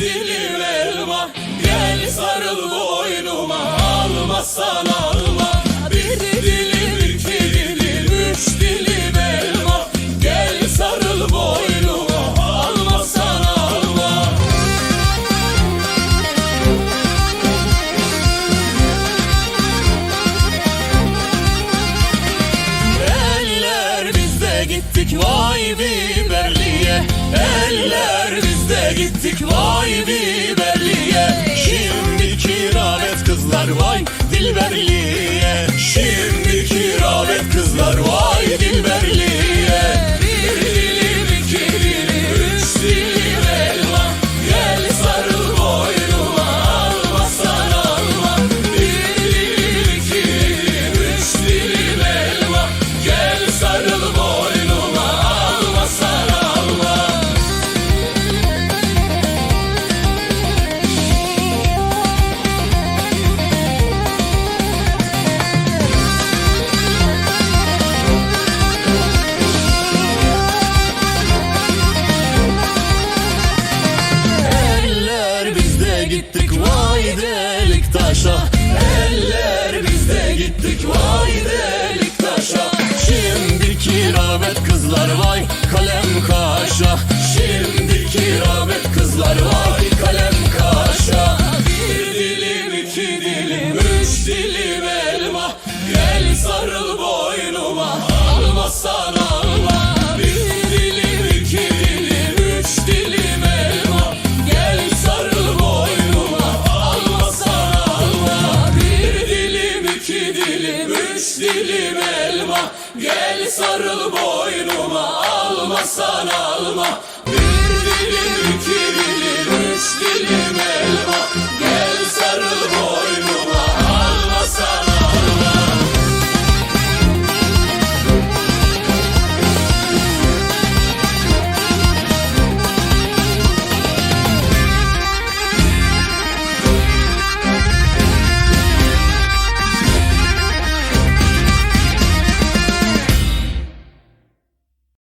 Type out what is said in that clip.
dilim elma Gel sarıl boynuma Almasan alma Bir dilim iki dilim üç dilim elma Gel sarıl boynuma Almasan alma. Eller bizde gittik vay biberliye Eller gittik vay biberliye gittik vay delik taşa. Eller bizde gittik vay delik taşa. Şimdiki rağbet kızlar vay kalem kaşa. Şimdiki rağbet kızlar vay kalem kaşa. Bir dilim iki dilim üç dilim elma. Gel sarıl boynuma alma iki dilim üç dilim elma. Gel sarıl boynuma almazsan alma. Bir dilim iki dilim üç dilim